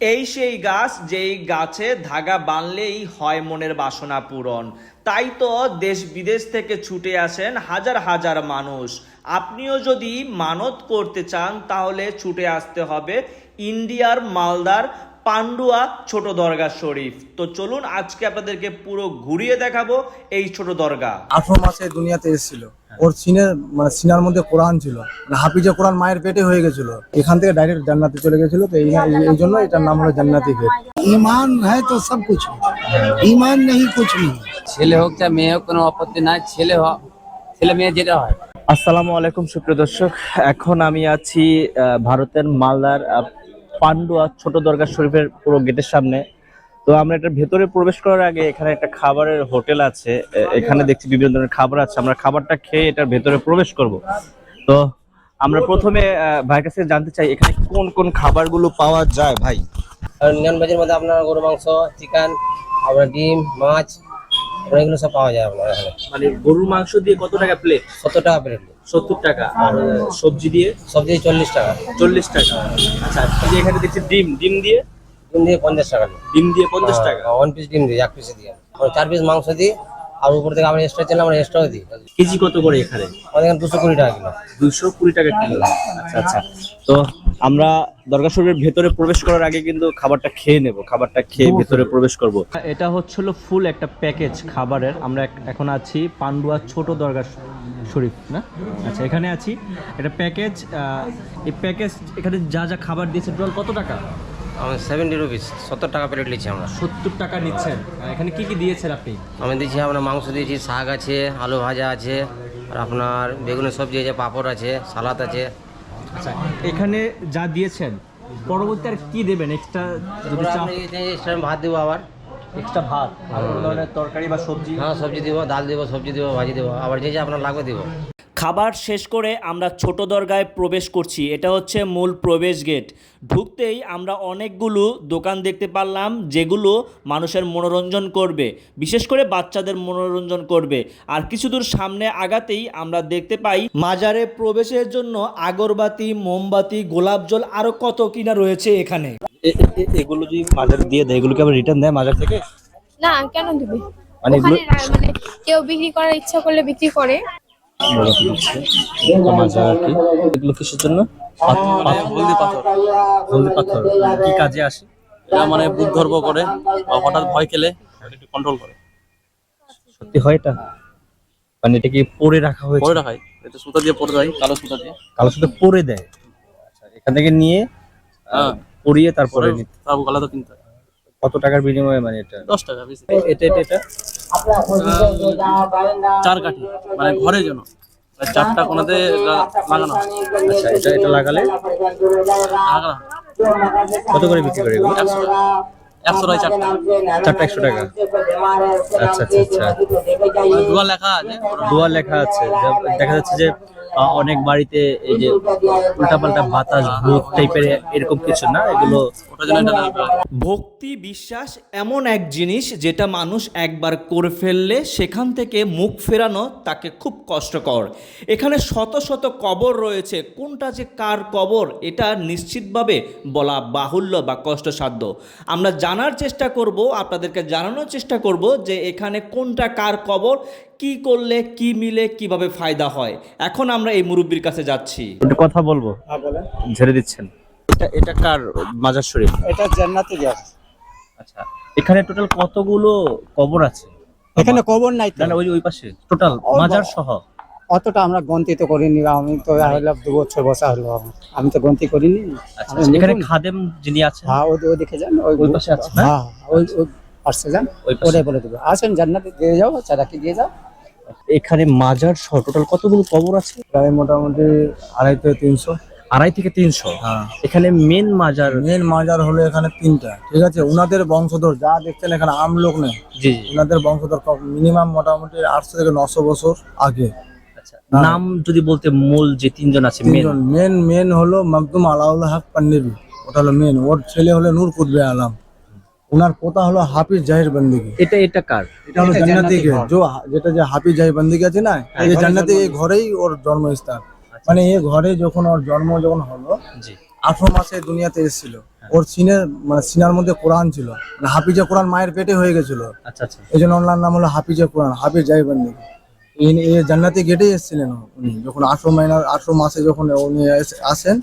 এই সেই গাছ, যেই গাছে ধাগা বানলেই হয় মনের বাসনা পূরণ। তাই তো দেশ বিদেশ থেকে ছুটে আসেন হাজার হাজার মানুষ। আপনিও যদি মানত করতে চান, তাহলে ছুটে আসতে হবে ইন্ডিয়ার মালদার পান্ডুয়া ছোট দরগা শরীফ। তো চলুন আজকে আপনাদেরকে পুরো ঘুরিয়ে দেখাবো এই ছোট দরগা। আঠারো মাসে দুনিয়াতে এসেছিল। ওর সিনে মানে সিনার মধ্যে কোরআন ছিল। মানে হাফিজে কোরআন মায়ের পেটে হয়ে গেছিল। এখান থেকে ডাইরেক্ট জান্নাতে চলে গেছিল। তো এই জন্য এটার নাম হলো জান্নাতি গেট ইমান হ্যাঁ তো সব কিছু। ইমান নেই কিছু নেই। ছেলে হোক চা মেয়ে হোক কোনো আপত্তি নাই। ছেলে হোক ছেলে মেয়ে যেটা হয়। আসসালামু আলাইকুম সুপ্রিয় দর্শক। এখন আমি আছি ভারতের মালদার পান্ডুয়া ছোট দরগা শরীফের পুরো গেটের সামনে। তো আমরা এটা ভেতরে প্রবেশ করার আগে এখানে একটা খাবারের হোটেল আছে। এখানে দেখছি বিভিন্ন ধরনের খাবার আছে। আমরা খাবারটা খেয়ে এটার ভেতরে প্রবেশ করব। তো আমরা প্রথমে আহ, ভাইয়ের কাছে জানতে চাই এখানে কোন কোন খাবারগুলো পাওয়া যায় ভাই? নন ভেজের মধ্যে আপনার গরু মাংস চিকেন আপনার ডিম মাছ এগুলো সব পাওয়া যায় আপনার এখানে। মানে গরুর মাংস দিয়ে কত টাকা প্লেট সত্তর টাকা প্লেট সত্তর টাকা আর সবজি দিয়ে? সবজি চল্লিশ টাকা। চল্লিশ টাকা। আচ্ছা এই যে এখানে দেখছি ডিম ডিম দিয়ে? ডিম দিয়ে পঞ্চাশ টাকা। ডিম দিয়ে পঞ্চাশ টাকা? ওয়ান পিস ডিম দিয়ে এক পিসে দিয়ে। চার পিস মাংস দিই আর উপর থেকে আমরা এক্সট্রা চাইলে আমরা এক্সট্রাও দিই। কেজি কত করে এখানে? আমাদের এখানে দুশো কুড়ি টাকা কিলো। দুশো কুড়ি টাকা কিলো। আচ্ছা আচ্ছা। তো আমরা দরগা শরীফের ভেতরে প্রবেশ করার আগে কিন্তু খাবারটা খেয়ে নেব খাবারটা খেয়ে ভেতরে প্রবেশ করব। এটা হচ্ছিল ফুল একটা প্যাকেজ খাবারের। আমরা এক- এখন আছি পান্ডুয়া ছোট দরগা শরীফ না? আচ্ছা এখানে আছি। এটা প্যাকেজ এই প্যাকেজ এখানে যা যা খাবার দিয়েছে টোটাল কত টাকা? সেভেন্টি রুপিস সত্তর টাকা প্লেট নিচ্ছি আমরা। সত্তর টাকা নিচ্ছেন। এখানে কি কি দিয়েছেন আপনি? আমি দিচ্ছি আপনার মাংস দিয়েছি শাক আছে আলু ভাজা আছে আর আপনার বেগুনের সবজি আছে পাঁপড় আছে সালাদ আছে। আচ্ছা এখানে যা দিয়েছেন পরবর্তী আর কি দেবেন? এক্সট্রা যদি এক্সট্রা ভাত দেবো আবার। এক্সট্রা ভাত আর কোনো ধরনের তরকারি বা সবজি? হ্যাঁ সবজি দিব ডাল দিব সবজি দিব ভাজি দিব আবার যে যে আপনার লাগবে দিব। খাবার শেষ করে আমরা ছোট দরগায় প্রবেশ করছি। এটা হচ্ছে মূল প্রবেশ গেট। ঢুকতেই আমরা অনেকগুলো দোকান দেখতে পারলাম যেগুলো মানুষের মনোরঞ্জন করবে। বিশেষ করে বাচ্চাদের মনোরঞ্জন করবে। আর কিছু দূর সামনে আগাতেই আমরা দেখতে পাই মাজারে প্রবেশের জন্য আগরবাতি মোমবাতি গোলাপ জল আরও কত কিনা রয়েছে এখানে। এগুলো যদি মাজার দিয়ে দেয় এগুলো কি আবার রিটার্ন দেয় মাজার থেকে? না কেন দিবে? মানে মানে কেউ বিক্রি করার ইচ্ছা করলে বিক্রি করে। এগুলো কিসের জন্য পাথর পাথর কি কাজে আসে এটা মানে করে বা হঠাৎ ভয় খেলে কন্ট্রোল করে সত্যি হয় এটা মানে এটা কি পরে রাখা পরে এটা সুতা দিয়ে পরে কালো সুতা দিয়ে কালো পরে দেয় আচ্ছা এখান থেকে নিয়ে পরিয়ে তারপরে কিনতে কত টাকার বিনিময়ে মানে এটা দশ টাকা এটা এটা এটা? চার কাঠি মানে ঘরের জন্য মানে চারটা কোনাতে লাগানো আচ্ছা এটা এটা লাগালে? লাগানো কত করে বিক্রি করে এগুলো? একশো টাকা। চারটা। চারটা একশো টাকা? আচ্ছা আচ্ছা আচ্ছা। মানে দুয়া লেখা আছে। দোয়া লেখা আছে। দেখা যাচ্ছে যে অনেক বাড়িতে এই যে উল্টাপাল্টা বাতাস, ভূত টাইপের এরকম কিছু না, এগুলো। ভক্তি বিশ্বাস এমন এক জিনিস যেটা মানুষ একবার করে ফেললে সেখান থেকে মুখ ফেরানো তাকে খুব কষ্টকর এখানে শত শত কবর রয়েছে কোনটা যে কার কবর, এটা নিশ্চিতভাবে বলা বাহুল্য বা কষ্টসাধ্য আমরা জানার চেষ্টা করব, আপনাদেরকে জানানোর চেষ্টা করব যে এখানে কোনটা কার কবর কি করলে কি মিলে কীভাবে ফায়দা হয়? এখন আমরা এই মুরব্বীর কাছে যাচ্ছি। কথা বলব? হ্যাঁ বলেন। ঝেড়ে দিচ্ছেন। এটা এটা কার? মাজার শরীফ? এটা জান্নাতি গেট আচ্ছা এখানে টোটাল কতগুলো কবর আছে? এখানে কবর নাই তো। না না ওই ওই পাশে। টোটাল মাজার সহ? অতটা আমরা গন্তি তো করিনি। আমি তো হলো দু বছর বসা হলো। আমি তো গন্তি করিনি। আচ্ছা আচ্ছা, এখানে। খাদেম যিনি আছেন? হ্যাঁ ওই ওই দিকে যান। ওই পাশে আছে না? হ্যাঁ ওই ওই পাশে যান। ওই পাশে। বলে দেবো। আসেন জান্নাতে দিয়ে যাও চারাকি দিয়ে যাও। এখানে মাজার সহ টোটাল কতগুলো কবর আছে? প্রায় মোটামুটি আড়াই থেকে তিনশো। আড়াই থেকে তিনশো? হ্যাঁ। এখানে মেন মাজার মেন মাজার হলো এখানে তিনটা। ঠিক আছে? উনাদের বংশধর যা দেখছেন এখানে আম লোক নেই। জি উনাদের বংশধর মিনিমাম মোটামুটি আটশো থেকে নশো বছর আগে। আচ্ছা নাম যদি বলতে মূল যে তিনজন আছে মেন মেন মেন হলো মাকদুম আলাউল হক পান্নেবি ওটা হলো মেন ওর ছেলে হলো নূর কুতবে আলম। ওনার পোতা হলো হাফিজ জাহির বন্দিগি। এটা এটা কার? এটা হলো জান্নাতি যেটা যে হাফিজ জাহির বন্দিগি আছে না এই যে জান্নাতি এই ঘরেই ওর জন্মস্থান। মানে এই ঘরে যখন ওর জন্ম যখন হলো জি। আঠারো মাসে দুনিয়াতে এসেছিল। ওর সিনের মানে সিনার মধ্যে কোরআন ছিল। মানে হাফিজে কোরআন মায়ের পেটে হয়ে গেছিল। আচ্ছা আচ্ছা। এই জন্য ওনার নাম হলো হাফিজে কোরআন হাফিজ ইনি এই জান্নাতি গেটেই এসেছিলেন উনি। যখন আঠারো মাইনার আঠারো মাসে যখন উনি এসে- আসেন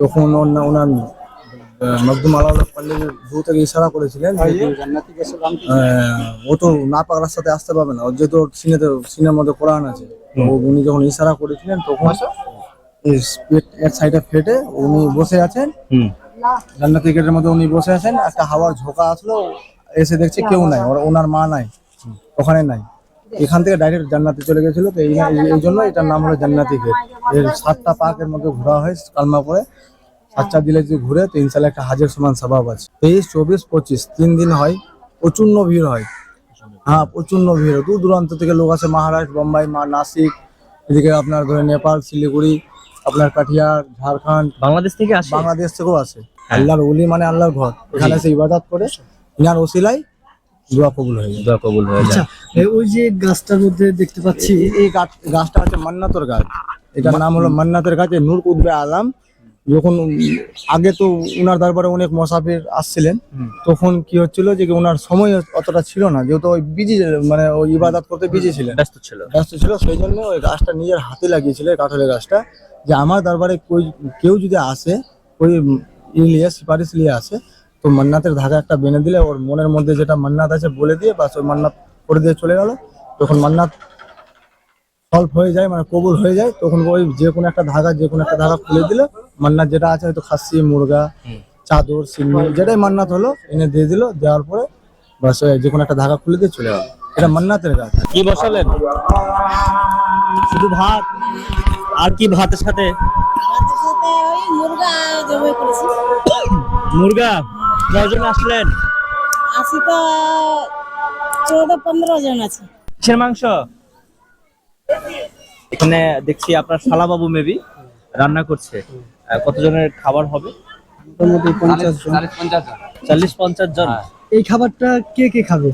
তখন ওনার ওনার মকদুম আল্লাহ পাল্লির থেকে ইশারা করেছিলেন ও তো না পাক রাস্তাতে আসতে পারবে না। ওর যেহেতু সিনেতে সিনের মধ্যে কোরআন আছে। তো উনি যখন ইশারা করেছিলেন তখন এক সাইডে ফেটে উনি বসে আছেন। হুম। জান্নাতি গেটের মধ্যে উনি বসে আছেন। একটা হাওয়ার ঝোঁকা আসলো। এসে দেখছে কেউ নাই। ওর ওনার মা নাই। ওখানে নাই। এখান থেকে ডাইরেক্ট জান্নাতে চলে গেছিল। তো এই জন্য এটার নাম হলো জান্নাতি গেট। এর সাতটা পাকের মধ্যে ঘোরা হয় কালমা করে সাতটা দিলে যদি ঘুরে তো ইনশাল্লাহ একটা হাজার সমান স্বভাব আছে। তেইশ চব্বিশ পঁচিশ তিন দিন হয় প্রচণ্ড ভিড় হয়। হ্যাঁ প্রচণ্ড ভিড় দূর দূরান্ত থেকে লোক আসে মহারাষ্ট্র বোম্বাই মা নাসিক এদিকে আপনার ধরে নেপাল শিলিগুড়ি আপনার কাঠিয়ার ঝাড়খণ্ড বাংলাদেশ থেকে আসে? বাংলাদেশ থেকেও আসে। আল্লাহর উলি মানে আল্লাহর ঘর। এখানে এসে ইবাদত করে ইনার ওসিলাই দোয়া কবুল হয়ে যায়। দোয়া কবুল হয়ে যায়। ওই যে গাছটার মধ্যে দেখতে পাচ্ছি এই- এই গাছ- গাছটা হচ্ছে মান্নাতর গাছ। এটার নাম হলো মান্নাতের গাছ নূর কুদবে আলাম। যখন আগে তো উনার দরবারে অনেক মোসাফির আসছিলেন তখন কি হচ্ছিল যে ওনার সময় অতটা ছিল না যেহেতু ওই বিজি মানে ওই ইবাদত করতে বিজি ছিলেন। ব্যস্ত ছিল। ব্যস্ত ছিল সেই জন্য ওই গাছটা নিজের হাতে লাগিয়েছিল কাঠলের গাছটা। যে আমার দরবারে কেউ যদি আসে ওই ই নিয়ে সুপারিশ নিয়ে আসে তো মান্নাতের ধাগা একটা বেঁধে দিলে ওর মনের মধ্যে যেটা মান্নাত আছে বলে দিয়ে বাস ওই মান্নাত করে দিয়ে চলে গেল। তখন মান্নাত সলভ হয়ে যায় মানে কবুল হয়ে যায় তখন ওই যে কোনো একটা ধাগা যে কোনো একটা ধাগা খুলে দিলে মান্নাত যেটা আছে হয়তো খাসি মুরগা চাদর সিন্নি যেটাই মান্নাত হলো এনে দিয়ে দিল দেওয়ার পরে বাস ওই যে কোনো একটা ধাগা খুলে দিয়ে চলে গেল। এটা মান্নাতের কাজ। কি বসালেন? শুধু ভাত। আর কি ভাতের সাথে? মুরগা কজন আসলেন? আশি তো চৌদ্দ পনেরো জন আছে। কিসের মাংস? এখানে দেখছি আপনার শালাবাবু মেবি রান্না করছে। কতজনের খাবার হবে? মোটামুটি পঞ্চাশ জন। চল্লিশ পঞ্চাশ জন। এই খাবারটা কে কে খাবে?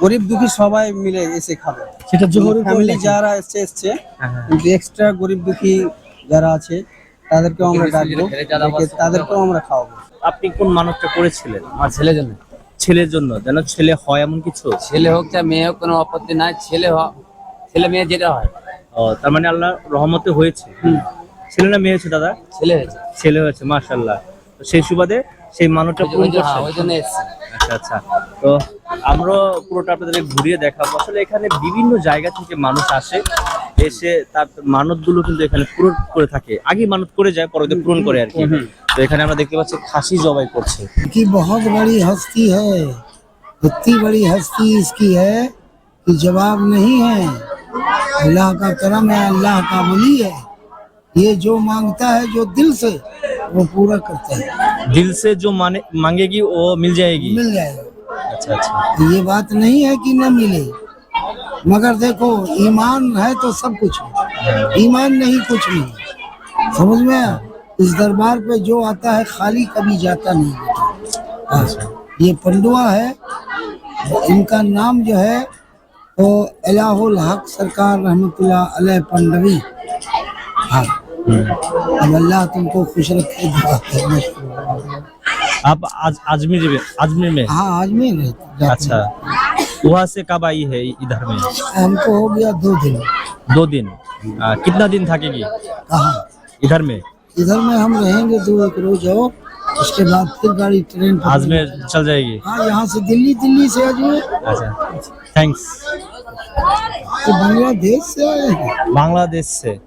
গরিব দুঃখী সবাই মিলে এসে খাবে। সেটা জোহরের ফ্যামিলি যারা এসছে এসছে হ্যাঁ, কিন্তু এক্সট্রা গরিব দুঃখী যারা আছে তাদেরকেও আমরা ডাকবো। তাদেরকেও আমরা খাওয়াবো। আপনি কোন মানবটা করেছিলেন? আমার ছেলের জন্য। ছেলের জন্য। যেন ছেলে হয় এমন কিছু? ছেলে হোক চাই মেয়ে হোক কোনো আপত্তি নাই। ছেলে হ- ছেলে মেয়ে যেটা হয়। তার মানে আল্লাহ রহমতে হয়েছে ছেলে না মেয়ে হয়েছে দাদা ছেলে হয়েছে ছেলে হয়েছে মাশাল্লাহ তো সেই সুবাদে সেই মানুষটা পূরণ ওই জন্য- করছে হ্যাঁ, ওই জন্য এসছে আচ্ছা আচ্ছা তো আমরা পুরোটা আপনাদের ঘুরিয়ে দেখাবো আসলে এখানে বিভিন্ন জায়গা থেকে মানুষ আসে এসে তার মানত গুলো কিন্তু এখানে পূরণ করে থাকে আগে মানত করে যায় পরে পূরণ করে আর কি তো এখানে আমরা দেখতে পাচ্ছি খাসি জবাই করছে की बहुत बड़ी हस्ती है इतनी बड़ी हस्ती इसकी है कि जवाब नहीं है अल्लाह का करम है अल्लाह का वली है। ये जो माँगता है जो दिल से वो पूरा करता है। दिल से जो माने मांगेगी वो मिल जाएगी? मिल जाएगा। अच्छा अच्छा। ये बात नहीं है कि न मिले। मगर देखो ईमान है तो सब कुछ ईमान नहीं कुछ नहीं। समझ में आया? इस दरबार पे जो आता है खाली कभी जाता नहीं। हाँ, ये पंडुआ है इनका नाम जो है वो इलाहुल हक सरकार रहमतुल्लाह अलैह पंडवी हाँ। अब अल्लाह तुमको खुश रखे। आप आज अजमेर में अजमेर में? हाँ आजमेर है अच्छा। वहाँ से कब आई है इधर में? हमको हो गया दो दिन। दो दिन। आ, कितना दिन थकेगी? कहाँ? इधर में? इधर में हम रहेंगे दो एक रोज और उसके बाद फिर गाड़ी ट्रेन। अजमेर चल जाएगी? हाँ यहाँ से दिल्ली दिल्ली से अजमेर अच्छा। थैंक्स तो बांग्लादेश से आए हैं बांग्लादेश से